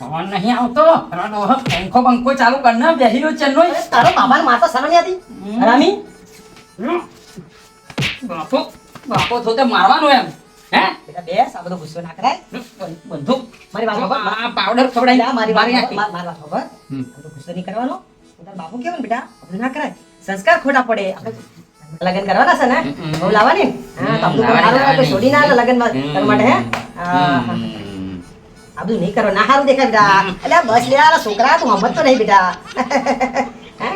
Phone નહીં આવતો. રડો પંખો ચાલુ કર. ને બેહી રહ્યો છે તારો બાબાને માતા શરમ હતી. આવતી બાપો બાપો તો તે મારવાનો એમ. હે? બેટા બેસ આ બધો ગુસ્સો ના કરાય. બંધ- મારી વાત સાંભળ. આ પાવડર ખવડાવી બેટા, મારી મારી વાત નાખી. માર- માર વાત સાંભળ. હમ. આ બધો ગુસ્સો નહીં કરવાનો. હું બાપુ કેવું ને બેટા? બધું ના કરાય. સંસ્કાર ખોટા પડે. આપણે લગ્ન કરવાના છે ને? હમ. બહુ લાવવાની? હા, તો આપણું લાવવાની, હારું લાગે, લાવવાની. છોડી ના આવે લગ્નમાં હમ. તારા માટે હે હા. આ બધું નહીં કરો ના સારું દેખાય બેટા એટલે બસ લે આ છોકરા તું હમત તો નહીં બેટા હે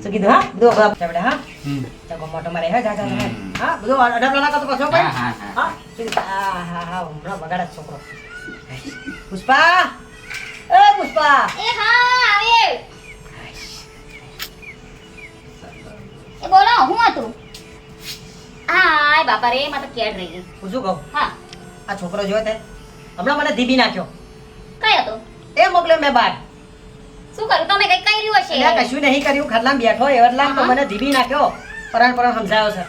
શું કીધું હા બધું બરાબર બેટા હા હમ. ચાલો મોટો મારે હા જા જા. હા બધું ના કરતો પાછો ભાઈ હા, હા, હા. હા હા હા હા હમણાં બગાડે છોકરો પુષ્પા એ પુષ્પા એ હા આવે એ બોલો હું હતું હા બાપા રે માં તો કેડ રહી ગઈ હું શું કહું હા આ છોકરો જોયો તે હમણાં મને ધીબી નાખ્યો. કઈ હતો? એ મોકલ્યો મેં બાર. શું કરું? તમે કઈ કર્યું હશે? મેં કશું નહીં કર્યું. ખરલામ બેઠો એવરલામ તો મને ધીબી નાખ્યો. પરાણ પરાણ સમજાયો છે.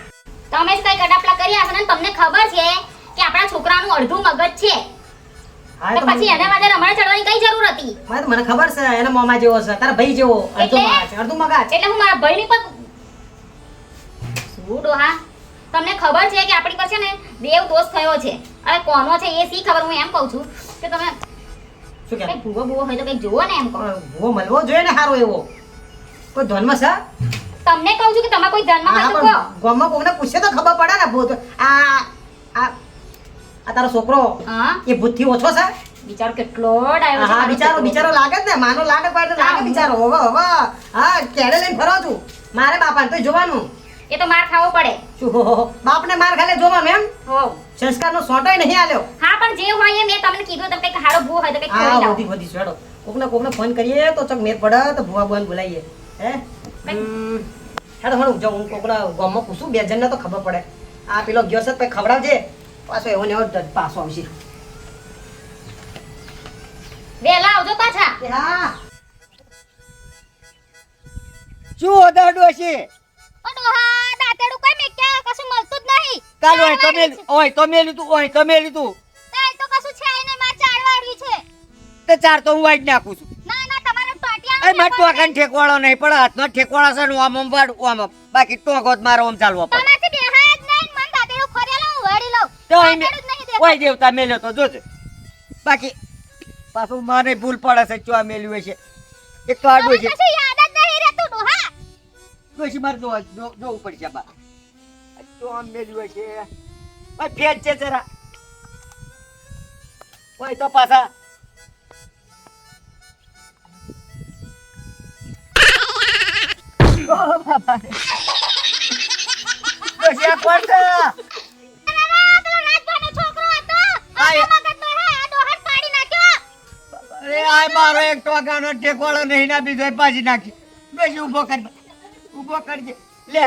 તમે જ કઈ કડાપલા કર્યા હશે ને? તમને ખબર છે કે આપણા છોકરાનું અડધું મગજ છે. હા, તો પછી એના માટે રમણ ચડવાની કઈ જરૂર હતી? મને મને ખબર છે. એના મોમાં જેવો છે. તારા ભાઈ જેવો. અડધું મગજ અડધું મગજ. એટલે હું મારા ભાઈની પર શું ડોહા? તમને ખબર છે કે આપણી પાસે ને દેવ દોષ થયો છે. હવે કોનો છે એ સી ખબર હું એમ કહું છું કે તમે શું કે? ભૂવો ભૂવો હોય તો કઈ જુઓ ને એમ કહો. ભૂવો મળવો જોઈએ ને સારો એવો. કોઈ ધોનમાં છે? તમને કહું છું કે તમે કોઈ હા, પાછું કહો. ગામમાં કોઈને પૂછે તો ખબર પડે ને ભૂત. આ આ આ તારો છોકરો હા? એ ભૂતથી ઓછો છે? બિચારો કેટલો ડાયો હા મારો બિચારો બિચારો લાગે ને માનો લાગે પડે લાગે બિચારો હવે હવે. હા કેડે લઈને ફરો છું. મારે બાપાને તો જોવાનું. એ તો માર ખાવો પડે. શું. બાપને માર ખાલે જોવા મેમ હો. સંસ્કારનો સોંટોય નહીં આલ્યો. હા પણ જે હોય એ મેં તમને કીધું તમે કઈ હારો ભૂ હોય તો કઈ ખોઈ લાવો. વધી વધી છોડો. કોકને કોકને ફોન કરીએ તો ચક મેર પડે તો ભૂવા બોન બોલાઈએ. હે? હેડો હણું જો હું કોકને ગામમાં પૂછું બે જણને તો ખબર પડે. આ પેલો ગયો છે પછી ખવડાવજે. પાછો એવો ને એવો પાછો આવશે. વેલા આવજો પાછા. હા. શું ઓર્ડર ડોશી કાલ તું કશું છે માં ચાર છે. તે ચાર તો હું વાઈટ નાખું છું. ના ના તમારે ટોટિયા એ મારે ટોકન ઠેકવાળો નહીં પણ હાથનો ઠેકવાળા છે ને આમ આમ. બાકી ટોકો જ મારો આમ ચાલવો પડે. તમારથી બેહાય જ નહીં મન દાંતેડું ખોરેલો વળી લઉં તો અહીં મે- દાંતેડું જ નહીં દેખાતું. ઓય દેવતા મેલ્યો તો જોજે. બાકી પાછું મારે ભૂલ પડે છે ચો મેલ્યું છે એક તો આડું તમને ડોશી મારે જોવા પડશે બા ચો આમ. મેલ્યું હશે ઓય ફેજ છે. જરા. કોઈ તો પાછા. મારો એક ટોકાનો ટેકવાળો નહીં ના બીજો પાછી નાખી. બેસી ઊભો કરી. ઊભો કરજે. લે.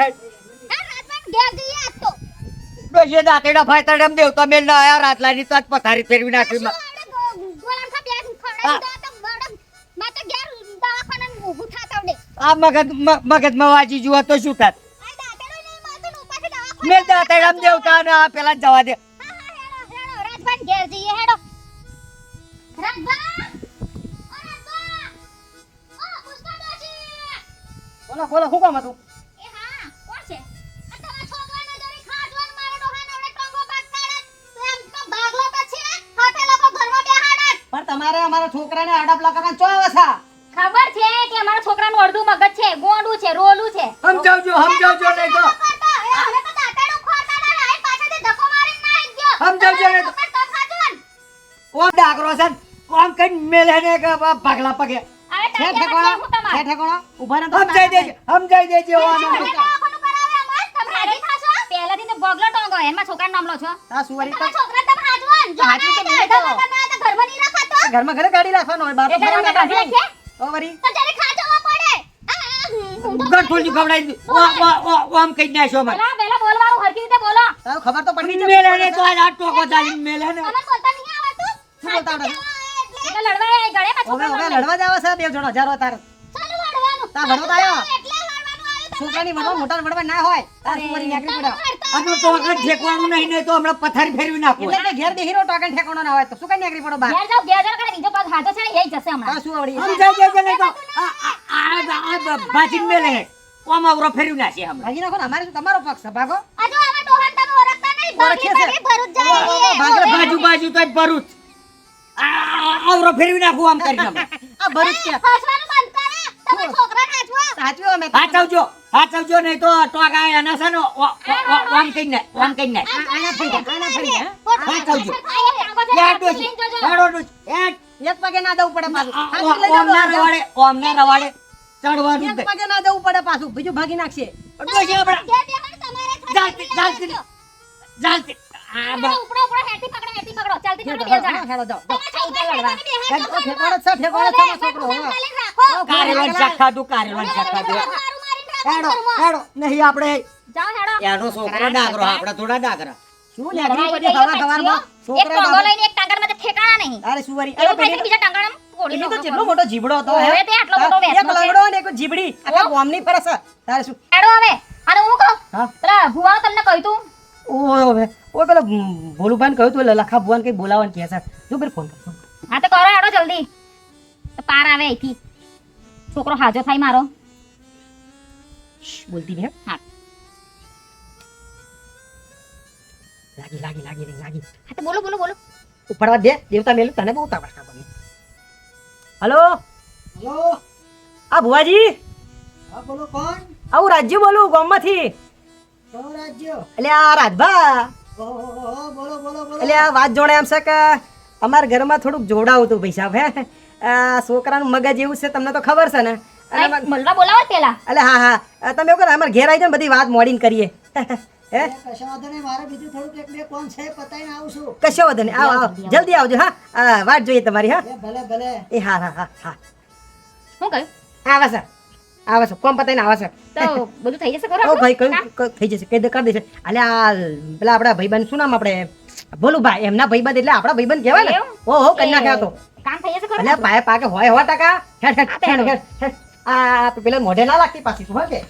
દાંતેડા એમ દેવતા મેલ ના આયા રાતલાની તો પથારી ફેરવી નાખી માં. આ મગજ મગજમાં વાંચી જુઓ તો શું થાત. મેં દાંતેડું નહીં મળતું ને ઉપરથી દવાખાને મેલ દાંતેડા એમ દેવતા ને આ પેલા જવા દે. ઘેર જઈએ હેડો. બોલો બોલો શું કામ હતું એ હા કોણ છે? આ તમારા છોકરાને જરી ખાજવાન મારે ડોહાને ઓલે ટોંગો બાકાડે એમ તો ભાગલો તો છે હાથે લોકો ઘરમાં બેહાડે. પણ તમારે અમારા છોકરાને આડા લગાવવા ચો આવે છે? ખબર છે કે અમારા છોકરાનું અડધું મગજ છે ગોંડું છે રોલું છે. સમજાવજો સમજાવજો નહીં તો. હવે દાંતેડું પાછળથી ધક્કો ગયો. સમજાવજો. ઓ ડાકરો છે કોમ કઈ મેલે ને કે આ ભાગલા પગે. હવે છે છે તમારે. છે ઠેકોણો ઊભા રહો તો સમજાઈ દેજે સમજાઈ દેજે અમાર? પહેલાથી તો બગલો ટોંગો, એમાં છોકરા નામ લો છો. સુવારી તો છોકરા તમે. જો તો ને, ઘરમાં નહીં રખાતો. ઘરમાં ઘરે ગાડી રાખવાનો હોય ફરવા તમને કાઢી ઓ વરી. તો જરી પડે. ઓ ઓ ઓ આમ કઈ નાખ્યો મને પહેલા પહેલા બોલવાનું હરખી રીતે બોલો. તારું ખબર તો પડી જ મેલે ને તો આ ટોકો ચાલીને મેલે ને. તમને બોલતા નહીં આવડતું? શું બોલતા આવડે? લડવા ગળેમાં છોકરા લડવા જ આવે છે બે જણો. જારો તાર. તાર ભણવા તો આવ્યો. છોકરાની વડવા મોટા વડવા ના હોય. તાર સુવારી નીકળી પડ્યો તમે તો આગળ ઠેકવાનું નહીં નહીં તો હમણાં પથારી ફેરવી નાખું. એટલે કે ઘેર બેહીરો ટોકન ઠેકવાનો ના હોય તો. શું કઈ નીકળી પડો બહાર? ઘેર જાવ ઘેર જાવ કરે બીજો પાછો હાથો છે ને એ જશે હમણાં. શું આવડી આમ જઈ જઈ જઈ નહીં તો? આ આ આ આ મેલે ઓમ આવરો ફેરવી નાખે હમણાં. ભાગી નાખો ને અમારે શું તમારો પક્ષ છે? ભાગો. હજુ હવે ડોહન તમે ઓળખતા નહીં ભાગી ભાગી ભરૂચ જાય બાજુ બાજુ તો ભરૂચ. આવરો ફેરવી નાખું આમ કરીને આ ભરૂચ કે? ફસવાનું બંધ કરો તમે છોકરાને હાચવો સાચવ્યો અમે હાચવજો હાચવજો નહીં તો ટોકા એના છે ને ઓમ કઈ નાખ ઓમ કઈ આ- આના ફરી આના ફરી ડોશી, લઈને જજો. હેડો ડોશી, હેડ. એક પગે ના જવું પડે પાછું ઓમ ના રવાડે ઓમ ના રવાડે ચડવાનું એક. પગે ના જવું પડે પાછું બીજું ભાગી નાખશે તમારે થાય. ચાલતી ચાલતી ચાલતી આ બા- ઉપડો ઉપડો હેઠી પકડો હેઠી પકડો ચાલતી પકડો બે જણા હેડો, ઠેકાણો જ છે, ઠેકાણો જ છે, છોકરો. કારેલાનું શાક ખાધું કારેલાનું શાક ખાધું મારું મારીને રાખો હેડો ઘરમાં. હેડો નહીં આપણે જાઓ છોકરો ડાકરો આપણે થોડા ડાકરા શું લડાઈ પડી હો સવાર પછી, સવારમાં એક છોકરા ટોંગો બાબા- લઈને એક ટાંગરમાં તો ઠેકાણા નહીં અરે સુવારી એવું અરે થાય છે પેલી બીજા ટાંગણામાં એની તો નાખો. મોટો જીબડો હતો હે તે આટલો મોટો હા, એક લંગડો ને એક જીબડી આખા ગામની ફરસ તારે શું હેડો હવે અને હું કહું હા પેલા ભુવાઓ તમને કહ્યું તું ઓય હવે ઓય પેલો ભોલુભાઈને કહ્યું તું લખા ભુવાન કઈ બોલાવવાનું કહે છે જો પેલો ફોન કર હા તો કરો હેડો જલ્દી પાર આવે અહીંથી છોકરો હાજો થાય મારો. બોલતી હા. લાગી લાગી લાગી રહી, લાગી. હા તો બોલો બોલો બોલો. ઉપાડવા દે દેવતા મેલું તને બહુ તાકાત કાપવાની હલો? હેલો? આ ભુવાજી? હા બોલો કોણ? આવું રાજ્ય બોલું ગામમાંથી. કયો રાજ્ય? એટલે આ રાજભા. બોલો બોલો બોલો. એટલે આ વાત જોડે એમ છે કે અમારા ઘરમાં થોડુંક જોડાવું હતું પૈસા હે? આ છોકરાનું મગજ એવું છે તમને તો ખબર છે ને. અને મળવા બોલાવો પેલા? એટલે હા હા. તમે એવું કરો અમારા ઘેર આવી જાઓ બધી વાત મોડીને કરીએ. હે? કશા વાંધો નહીં મારે બીજું થોડુંક એક બે કોણ છે પતાઈને આવું છું કશો વાંધો નહીં આવો આવો. જલ્દી આવજો હા. હા વાટ જોઈએ તમારી હા. ભલે ભલે. એ હા હા હા હા. શું કહ્યું? આવે છે આવે છે. કોમ પતાઈને આવે છે? તો બધું થઈ જશે ખરું ઓ આપણું? ભાઈ કયું થઈ જશે? કઈ કરી દેશે. એટલે આ પેલા આપણા ભાઈબંધ શું નામ આપણે? ભોલુભાઈ. એમના ભાઈબંધ એટલે આપણા ભાઈબંધ કહેવાય ને? ઓ હો કામ થઈ જશે ખરું? પાય પાકે હોય હો ટકા. હેડ હેડ હેડ હેડ. આ પેલા મોઢે ના લાગતી પાછી શું કે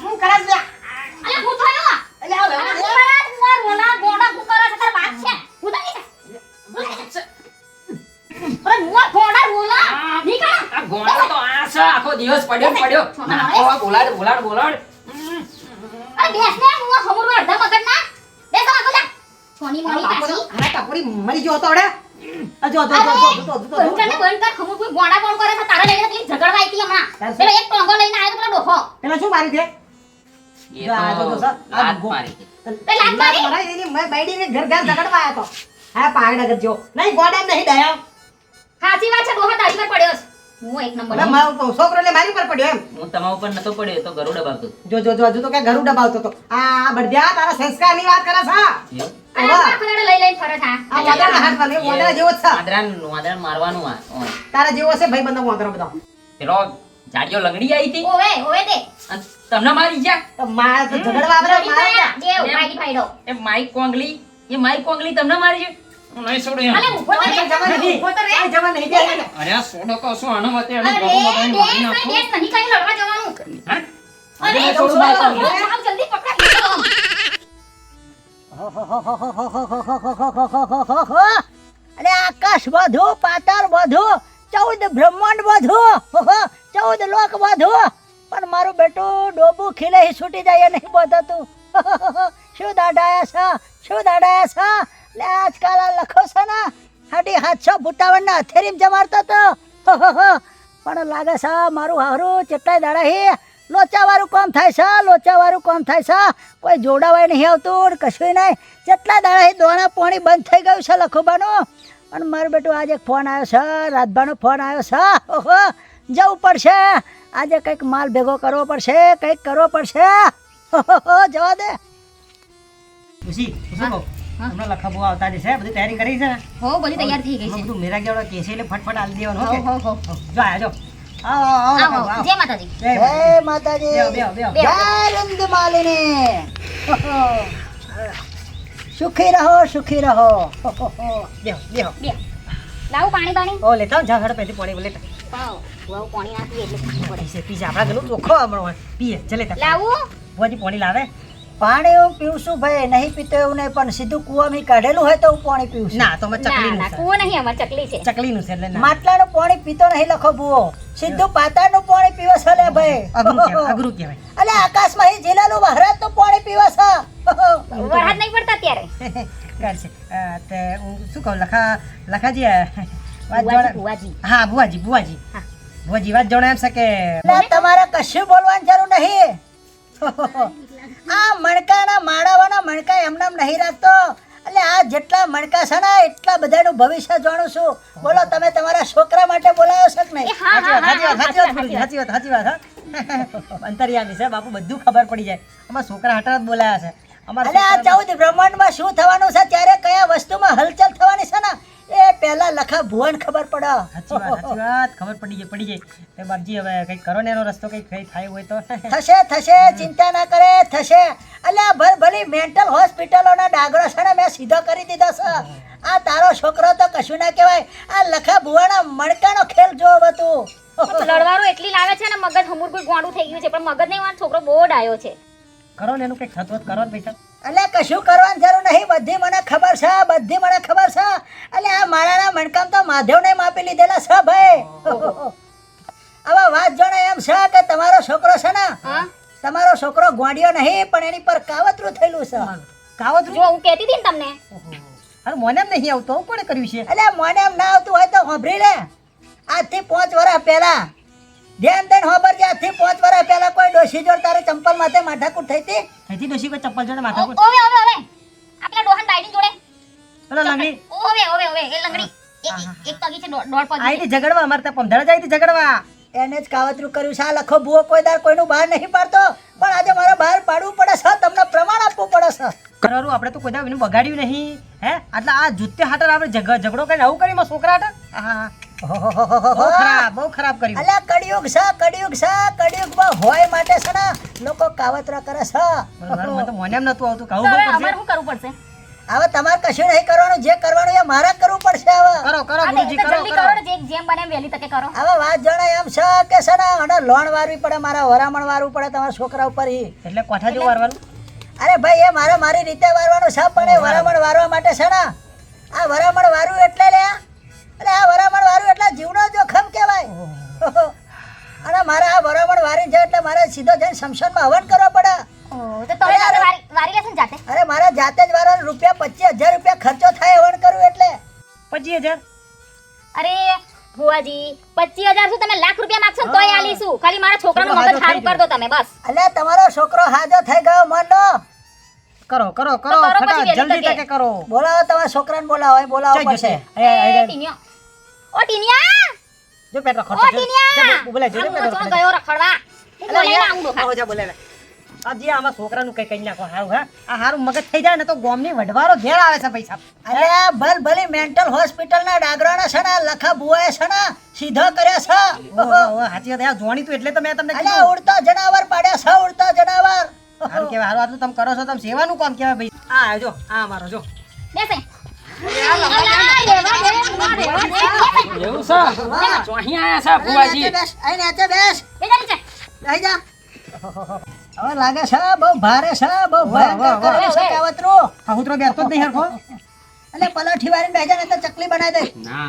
શું કરે છે? છે આખો દિવસ પડ્યો પડ્યો નાખો બોલાડ બોલાડ બોલાડ અરે બેસ ને હું આ હમુર અડધા મગજ ના બે તો આગળ સોની મોની પાછી આ ટપોડી મરી ગયો તો અડે આ જો જો જો જો જો જો જો બંધ કર બંધ કર હમુર કોઈ ગોડા કોણ કરે છે તારે લઈને પેલી ઝઘડવા આવી હતી હમણાં. પેલો એક ટોંગો લઈને આવ્યો તો પેલો ડોફો પેલા શું મારી દે એ જો આ જો જો તો લાત મારી તે લાત મારી? મારી એની મેં બાયડીને ઘર ઘર ઝઘડવા આવ્યો તો હા પાગડા કરજો નહીં ગોડા નહીં દયા સાચી વાત છે ડોહા તારી પર પડ્યો છે હું એક નંબર મારો છોકરો એટલે મારી પર પડ્યો એમ. હું તમારા ઉપર નતો પડ્યો તો ગરુડ દબાવતો જો જો જો હજુ તો કે ઘરું દબાવતો તો આ બળદ્યા તારા વાત કરે છે? તમને મારી ગયા? મારે કોંગલી એ માઈક કોંગલી તમને મારી છે? નહીં છોડું એમ. અલે તો રે, જવા નહીં ઊભો તો રે. જવા નહીં દે અરે આ સોડો કહો છો આનો મતે અરે, એને ગોળો મારી નાખો. બેસ, નહીં કાંઈ લડવા જવાનું. અરે, હવે છોડું જાઓ, બાઈક કોંગલી. જાઓ, જલ્દી પકડ અરે આકાશ વધુ પાતાળ વધુ ચૌદ બ્રહ્માંડ વધુ ચૌદ લોક વધુ પણ મારું બેટું ડોબું ખીલે છૂટી જાય એ નહીં તું શું દાડાયા છે શું દાડાયા છે લે આજકાલ આ લખો છે ને હાડી હાથસો ફૂટાવણના હથેરીમ જમાડતો તો. પણ લાગે છે મારું હારું ચેટલાય દાડા હે લોચાવાળું કોમ થાય છે લોચાવાળું કોમ થાય છે. કોઈ જોડાવાય નહીં આવતું કશું નહીં. જેટલા દાડા હે દોણા પોણી બંધ થઈ ગયું છે લખોબાનું. પણ મારું બેટું આજે એક ફોન આવ્યો છે રાતભાનો ફોન આવ્યો છે. ઓહો જવું પડશે. આજે કંઈક માલ ભેગો કરવો પડશે કંઈક કરવો પડશે. જવા દે. ખુશી ખુશી હા. લખાબો આવતા જશે બધી તૈયારી કરી છે ને હો, બધી તૈયાર થઈ ગઈ છે. બધું મેરા ગેવડો કેસે એટલે ફટફટ આલી દેવાનો હો, ઓકે હો, હો. જો આયા જો આવો આવો. જય માતાજી. જય માતાજી બેહો, બેહો, બેહો. બેહો. જય રંદ માલિની સુખી રહો સુખી રહો. બેહો બેહો બે લાવું પાણી પાણી ઓ લેતા જા હડ પેથી પાણી લેતા પાવ વાવ પાણી નાખી એટલે પડે પીસે પીસે આપણા ઘરનું ચોખ્ખો હમણાં પીએ ચલે તા લાવું વાજી પાણી લાવે પાણી હું પીવું છું ભાઈ નહીં પીતો એવું નહીં પણ સીધું મી કાઢેલું હોય તો હું પાણી પીવું છું. ના તો અમે ના ચકલીનું ના છે. કુવો નહીં અમાર ચકલી છે. ચકલીનું છે એટલે ના. માટલાનું પાણી પીતો નહીં લખો ભૂવો. સીધું પાતાળનું પાણી પીવે છે લે ભાઈ. અઘરું કહેવાય અઘરું કહેવાય. અલે આકાશમાં એ વહરાજ મહારાજનું પાણી પીવે છે. વરસાદ નહીં પડતા ત્યારે કાઢશે અ, તે હું શું કહું લખા લખાજી વાત જોડે હા બુવાજી બુવાજી હા. બુવાજી વાત જોડે એમ છે કે તમારે કશું બોલવાની જરૂર નહીં. આ મણકાના માળાવાના મણકા એમનેમ નહીં રાખતો. એટલે આ જેટલા મણકા છે ને એટલા બધાનું ભવિષ્ય જાણું છું. બોલો તમે તમારા છોકરા માટે બોલાવો છો કે નહીં? સાચી વાત સાચી વાત સાચી વાત, સાચી વાત. હા. અંતરિયામી છે બાપુ બધું ખબર પડી જાય. અમારા છોકરા હટાર જ બોલાયા છે. અમારે આ ચૌદ બ્રહ્માંડમાં શું થવાનું છે? ત્યારે કયા વસ્તુમાં હલચલ થવાની છે ને? એ પહેલા લખા ભુવન ખબર પડે. સાચી વાત સાચી વાત. ખબર પડી જાય પડી જાય તે બાપજી હવે કઈ કરો ને એનો રસ્તો કઈ કઈ થાય હોય તો. થશે થશે ચિંતા ના કરે થશે. અલ્યા ભર ભલી મેન્ટલ હોસ્પિટલોના ડાગરો છે ને મેં સીધો કરી દીધો છે. આ તારો છોકરો તો કશું ના કહેવાય. આ લખા ભુવાના મણકાનો ખેલ જો હતું. લડવાનું એટલી લાવે છે ને મગજ હમુર કોઈ ગોંડું થઈ ગયું છે. પણ મગજ નહીં છોકરો બહુ ડાયો છે. કરો ને એનું કઈ થતું કરો ને પૈસા. અલ્યા કશું કરવાની જરૂર નહીં બધી મને ખબર છે બધી મને ખબર છે. એટલે આ માળાના મણકામ તો માધવને માપી લીધેલા છે ભાઈ. હવે વાત જોણે એમ છે કે તમારો છોકરો છે ને હા? તમારો છોકરો ગોંડિયો નહીં પણ એની પર કાવતરું થયેલું છે. કાવતરું? જો હું કહેતી હતી ને તમને. અરે મને એમ નહીં આવતો કોણે કર્યું છે? એટલે મને એમ ના આવતું હોય તો સાંભળી લે. આજથી પાંચ વર્ષ પહેલા ધ્યાન દઈને કે આથી પાંચ વર્ષ પહેલા કોઈ ડોશી જોડ તારે ચંપલ માથે માથાકૂટ થઈ હતી? અહીંથી ડોશી કોઈ ચંપલ જોડે માથાકૂટ? ઓવે ઓવે ઓવે. આપલા ડોહન બાઈડી જોડે. પેલો લંગડી. ઓવે ઓવે ઓવે. એ લંગડી. એક એક પગી છે દોઢ પગી આઈ ઝઘડવા અમારે ત્યાં પંદર જ અહીંથી ઝઘડવા. એને જ કાવતરું કર્યું છે આ લખો ભૂવો કોઈ દાર કોઈનું બહાર નહીં પાડતો. પણ આજે મારે બહાર પાડવું પડે છે તમને પ્રમાણ આપવું પડે છે. કરારું આપણે તો કોઈ દાર એનું બગાડ્યું નહીં. હે? એટલે આ જૂતે હાટર આપણે ઝઘ- ઝઘડો કરીને આવું કરી છોકરા હાટર હા. બહુ ખરાબ બહુ ખરાબ કર્યું. અલ્યા કડિયુગ છે કડિયુગ છે કડિયુગમાં હોય માટે છે ને લોકો કાવતરા કરે છે. મને તો મને એમ નતું આવતું તો પડશે અમારે શું કરવું પડશે? હવે તમારે કશું નહીં કરવાનું જે કરવાનું એ મારે કરવું પડશે હવે. કરો કરો ગુરુજી કરો કરો. કરો જે જેમ બને વહેલી તકે કરો. હવે વાત જણાય એમ છે કે છે ને અને લોન વારવી પડે મારા વરામણ વારવું પડે તમારા છોકરા ઉપર ઈ. એટલે કોઠા વારવાનું? અરે ભાઈ એ મારે મારી રીતે વારવાનું છે પણ એ વરામણ વારવા માટે છે ને આ વરામણ વારવું એટલે લે અરે આ વરામણ વારવું એટલે જીવનો જોખમ કહેવાય. અને મારે આ વરામણ વારી જાય એટલે મારે સીધો જઈને શમશાનમાં હવન કરવો પડે. વારી વારી અરે મારે જાતે જ વારવાનું રૂપિયા પચીસ હજાર રૂપિયા ખર્ચો થાય હવન કરવું એટલે. પચીસ હજાર? અરે ભુવાજી પચીસ હજાર શું તમે લાખ રૂપિયા માગશો તોય આલીશું. ખાલી મારા છોકરાનું મગજ સારું કરી દો તમે બસ. અલ્યા તમારો છોકરો હાજો થઈ ગયો મંડો કરો કરો કરો કરો ફટાફટ જલ્દી તકે. કરો. બોલાવો તમારા છોકરાને બોલાવો એ બોલાવો પડશે એ, ટીનિયો. ઓ ટીનિયા જો ઓ ટીનિયા જો. ગયો રખડવા. આવું આમાં છોકરાનું કઈ કઈ નાખો હારું હા? આ હારું મગજ થઈ જાય ને તો ગોમની વઢવારો ઘેર આવે છે પૈસા. અરે ભલ ભલી મેન્ટલ હોસ્પિટલના ડાગરાના છે ને લખા બુઆએ છે ને સીધો કર્યા છે. ઓહો, ઓહો, વાત આ જોણી તું એટલે તો મેં તમને અલ્યા કીધું. ઉડતો જનાવર પાડ્યા છે ઉડતા જનાવર. હારું કહેવાય હારું આટલું તમે કરો છો તમે સેવાનું કામ કેવા ભાઈ? આ જો આ મારો જો. બેસે. એવું છે? જો આયા છે ભુવાજી. અહીં નીચે બેસ અહીં જા. હવે લાગે છે બહુ ભારે છે બહુ ભયંકર. કરે છે કાવતરું જ નહીં હરખો. એટલે પલાઠી વાળીને બેસી જા નહીં તો ચકલી બનાવી દે ના.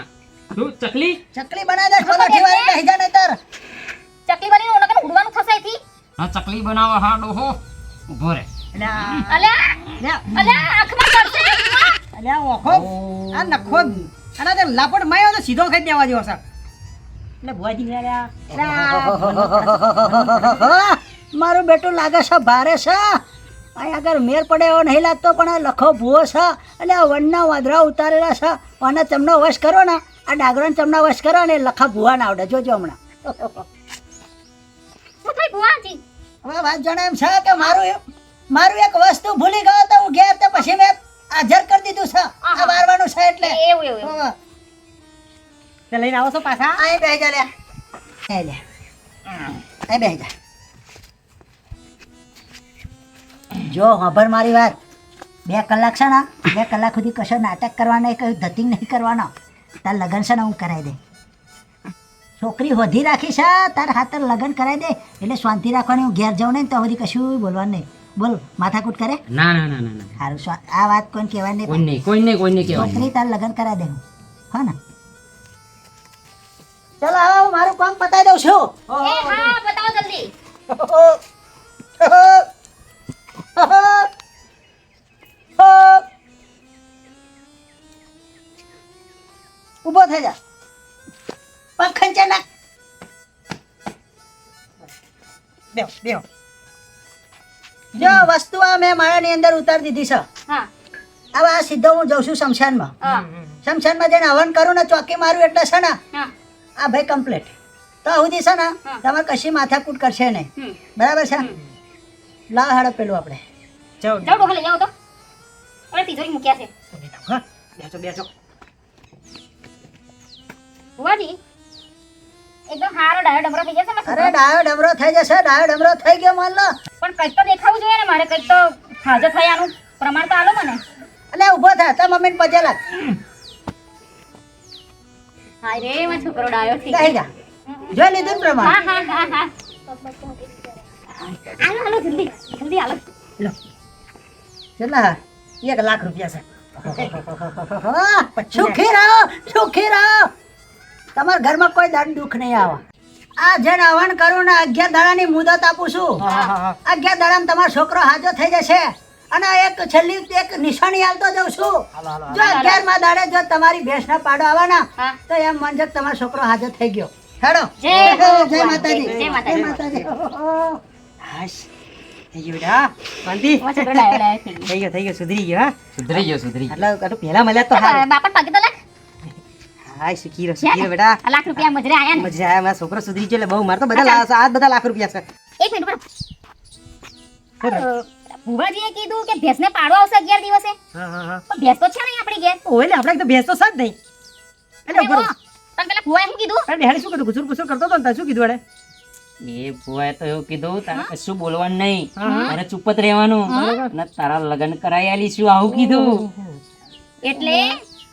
શું ચકલી? ચકલી બનાવી દે પલાઠી વાળીને બેસી જા નહીં તર ચકલી બનીને ઓનકને ઉડવાનું થશે થી હા ચકલી બનાવો હા ડોહો. ઊભો રે અલ્યા! અલ્યા અલ્યા આંખમાં પડશે આ ઓખો? આ નખો અને આ લાપડ માયો તો સીધો ખાઈ દેવા જેવો એટલે આ મારું બેટું લાગે છે ભારે છે. અહીં આગળ મેર પડે એવો નહીં લાગતો પણ આ લખો ભૂવો છે. એટલે આ વનના વાદરા ઉતારેલા છે. અને ચમનો વશ કરો ને આ ડાગરાને ચમના વશ કરો ને લખા ભૂવા ના આવડે. જોજો હમણાં? હવે વાત જાણે એમ છે કે મારું મારું એક વસ્તુ ભૂલી ગયો તો હું ઘેર તો પછી મેં હાજર કરી દીધું છે. આ મારવાનું છે એટલે. એવું એવું. તે લઈને આવો છો પાછા. અહીં બેસી જા લે. લે. અહીં બેસી જા. જો હબર મારી વાત. બે કલાક છે ને બે કલાક સુધી કશો નાટક કરવાના કયું ધતિંગ નહીં કરવાનો. તાર લગ્ન છે ને હું કરાવી દે. છોકરી વધી રાખી છે તાર હાથે લગ્ન કરાવી દે. એટલે શાંતિ રાખવાની હું ઘેર જાઉં નહીં તો સુધી કશું બોલવાનું નહીં. બોલ માથાકૂટ કરે? ના ના ના ના ના. સારું આ વાત કોઈને કહેવાની? કોઈ નહીં નહીં કોઈ નહીં કોઈ નહીં કહેવાય છોકરી તાર લગ્ન કરા દે હું હા ને. ચલો હવે હું મારું કામ પતાવી દઉં છું. એ હા બતાવો જલ્દી. ઊભો થઈ જા. પગ ખંચા નાખ. બેહો બેહો. જો વસ્તુ આ મેં માળાની અંદર ઉતારી દીધી છે. હા. હવે આ સીધો હું જઉં છું શમશાનમાં. હા. શમશાનમાં જઈને હવન કરું ને ચોકી મારું એટલે છે ને આ ભાઈ કમ્પ્લીટ તો સુધી છે ને તમારે કશી માથાકૂટ કરશે નહીં. બરાબર છે? લાવ હાડો પેલું આપણે. જાઓ. જાઓ ડોહા લઈ જાઓ તો. અરે તિજોરી મૂક્યા છે. બેસો બેસો. બુવાજી એકદમ હારો ડાયો ડમરો થઈ જશે અરે ડાયો ડમરો થઈ જશે ડાયો ડમરો થઈ ગયો માન લો પણ કંઈક તો દેખાવું જોઈએ ને મારે કંઈક તો હાજર થયાનું પ્રમાણ તો આલો મને. અને ઊભો થા તાર મમ્મીને પગે લાગ. હાય રે મારો છોકરો ડાયો થઈ કહી જા. જોઈ લીધું પ્રમાણ? હા હા હા હા. હાલો હાલો જલ્દી જલ્દી હાલો. લો. કેટલા એક લાખ રૂપિયા છે. સુખી રહો સુખી રહો તમારા ઘરમાં કોઈ દંડ દુઃખ નહીં આવે. આ જે હવન કરું ને અગિયાર દાડાની મુદત આપું છું. અગિયાર દાડામાં તમારો છોકરો હાજર થઈ જશે. અને એક છેલ્લી એક નિશાની આલતો જઉં છું. જો અગિયારમાં દાડે જો તમારી ભેંસના પાડો આવવાના તો એમ માનજો તમારો છોકરો હાજર થઈ ગયો. હેડો. જય જય માતાજી. જય માતાજી. જય માતાજી. હાશ. થઈ ગયું બેટા શાંતિ. થઈ ગયો થઈ ગયો સુધરી ગયો સુધરી ગયો સુધરી એટલે પેલા મળ્યા તો બાપા પગે તો લાગ હાય સુખી રહો સુખી રહો બેટા. આ લાખ રૂપિયા મજરે આયા ને. મજરે આયા મારા છોકરો સુધરી ગયો એટલે બહુ માર તો બધા આ બધા લાખ રૂપિયા છે. એક મિનિટ બરો. ભુવાજીએ કીધું કે ભેંસને પાડો આવશે અગિયાર દિવસે. હા હા હા. પણ ભેંસ તો છે નહીં આપણી ઘેર. ઓય એટલે આપણે તો ભેંસ તો સાજ નહીં. એટલે બરો પણ પેલા ભુવાએ શું કીધું? અરે ડેહાડી શું કીધું? ગુસુર ગુસુર કરતો તો ને શું કીધું અરે એ ભુવાએ તો એવું કીધું તારે કશું બોલવાનું નહીં. તારે ચૂપ જ રહેવાનું. ને તારા લગ્ન કરાઈ આલીશું આવું કીધું. એટલે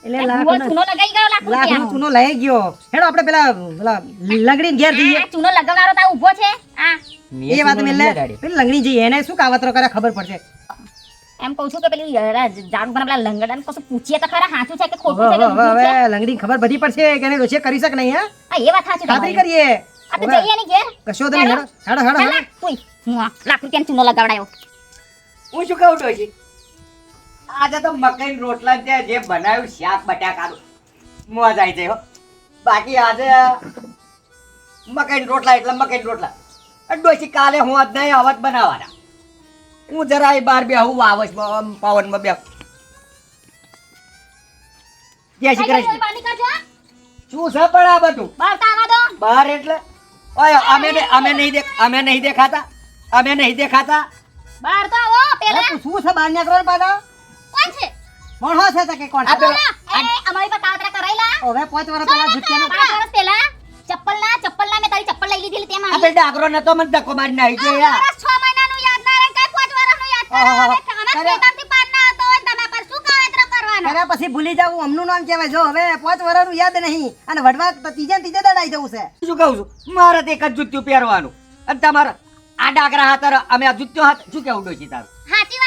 એટલે લાખ ચૂનો લગાઈ ગયો લાખ લાખ રૂપિયાનો. ચૂનો લઈ ગયો. હેડો આપણે પેલા પેલા લંગડીને ઘેર જઈએ. ચૂનો લગાવનારો તો ઊભો છે? આ. એ વાત ચૂનો લે પેલી લંગડી જઈએ એને શું કાવતરો કરે ખબર પડશે? એમ કહું છું કે પેલી જાડુ પર પેલા લંગડાને કશું પૂછીએ તો ખરા સાચું છે કે ખોટું છે હવે ઊંધું હવે છે? લંગડી ખબર બધી પડશે કે એને કરી શક નહીં હા? એ વાત સાચી ખાતરી કરીએ. આ તો જઈએ ને ઘેર. કશો તો નહીં હેડો. હેડો હેડો ચાલ હેડો. આ, ઉઈ, હું લાખ રૂપિયાનો ચૂનો લગાવડાયો. હું શું કહું ડોશી આજે તો મકાઈ રોટલા ને જે બનાવ્યું શાક બટાકાનું મોજ આવી જાય બાકી આજે મકાઈ રોટલા એટલે મકાઈ રોટલા. ડોસી કાલે હું આજ નહીં આવત બનાવવાના. હું જરા બાર બે હું આવસ પવનમાં બે જય શ્રી કૃષ્ણ. શું છે પણ આ બધું? બહાર એટલે? ઓય અમે અમે નહીં દેખ અમે નહીં દેખાતા? અમે નહીં દેખાતા? બહાર તો આવો પેલા. શું છે બહાર નીકળો પાછા? કોણ છે? કોણ છે તો કે કોણ આ પેલો અમારી પર કાવતરા કરાયેલા. હવે પાંચ વર્ષ પહેલા જુત્યાનો પાંચ વર્ષ પહેલા ચપ્પલ ના ચપ્પલ ના મે તારી ચપ્પલ લઈ લીધી તેમાં આપણે ડાકરો નતો મને ધક્કો મારી નાઈ ગયો યાર. વર્ષ છ મહિનાનું યાદ ના રહે કઈ પાંચ વર્ષનું યાદ ના રહે. અમે ખેતરથી પાર ના હોય તમે પર શું કાવતરા કરવાનો? અરે પછી ભૂલી જાવ અમનું નામ કહેવાય. જો હવે પાંચ વર્ષનું યાદ નહીં. અને વડવા તો ત્રીજા ત્રીજા દાડા જવું છે. શું કહું છું? મારે તો એક જ જુત્યું પહેરવાનું. અને તમારા આ ડાકરા હાથર અમે આ જુત્યો હાથ શું કેવું ડોશી તારું? સાચી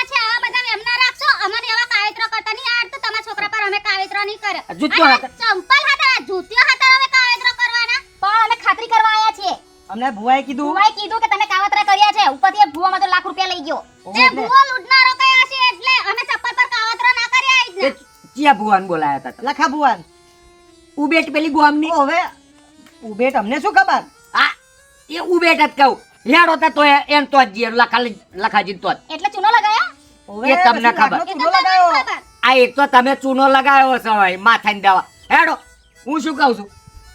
એમ અમને એવા કાવતરા કરતા નહીં આડ તો તમારા છોકરા પર અમે કાવતરા નહીં કરે. જૂત્યો હાથે- ચંપલ હાથે જૂતીઓ હાથે અમે કાવતરા કરવાના. પણ અમે ખાતરી કરવા આયા છીએ. અમને ભુવાએ કીધું. ભુવાએ કીધું કે તમે કાવતરા કર્યા છે ઉપરથી ભુવામાં તો લાખ રૂપિયા લઈ ગયો. એ ભુવો લૂંટનારો કયા છે એટલે અમે ચપ્પલ પર કાવતરા ના કર્યા જ ચિયા ભુવાન બોલાયા હતા. લખા ભુવાન. ઉબેટ પેલી ગોમની. હવે? ઉબેટ અમને શું ખબર? આ એ ઉબેટ જ કહું. હેડો તો એમ તો જ લખા લખાજી તો એટલે ચૂનો લગાયો? એ તમને ખબર. ચૂનો લગાવ્યો. આ એક તો તમે ચૂનો લગાવ્યો છો ભાઈ માથાની દવા. હેડો હું શું કહું છું?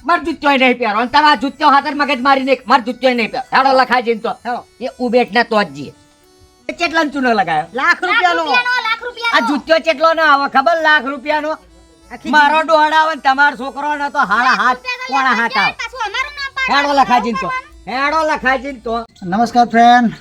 માર જુત્યો નહીં પહેરો. અને તમારા જુત્યો હાથર મગજ મારી નહીં માર જુત્યો નહીં પહેરો. હેડો લખાજી તો. એ ઉબેટ ને તો જ જીએ. કેટલા ચૂનો લગાવ્યો? લાખ લાખ રૂપિયાનો. આ જુત્યો કેટલો ના આવે ખબર? લાખ રૂપિયાનો. મારો ને તમારો છોકરો ને તો હાડા હાથ કોણા હાથ આવે. પાછું અમારું નામ હેડો લખાજીન લખાજી તો. હેડો લખાજીન તો. નમસ્કાર ફ્રેન્ડ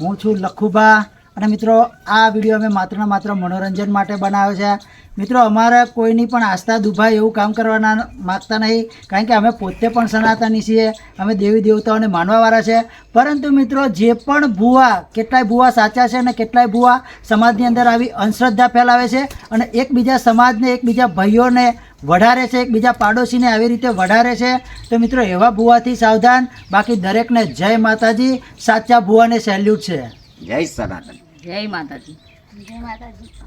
હું છું લખુભા. અને મિત્રો, આ વીડિયો અમે માત્ર માત્ર મનોરંજન માટે બનાવ્યો છે. મિત્રો, અમારે કોઈની પણ આસ્થા દુભાય એવું કામ કરવાના માગતા નહીં, કારણ કે અમે પોતે પણ સનાતની છીએ, અમે દેવી દેવતાઓને માનવાવાળા છે. પરંતુ મિત્રો, જે પણ ભૂવા, કેટલાય ભૂવા સાચા છે અને કેટલાય ભૂવા સમાજની અંદર આવી અંધશ્રદ્ધા ફેલાવે છે અને એકબીજા સમાજને, એકબીજા ભાઈઓને વઢારે છે, એકબીજા પાડોશીને આવી રીતે વઢારે છે. તો મિત્રો, એવા ભૂવાથી સાવધાન. બાકી દરેકને જય માતાજી. સાચા ભૂવાને સેલ્યુટ છે. જય સનાતન. જય માતાજી. જય માતાજી.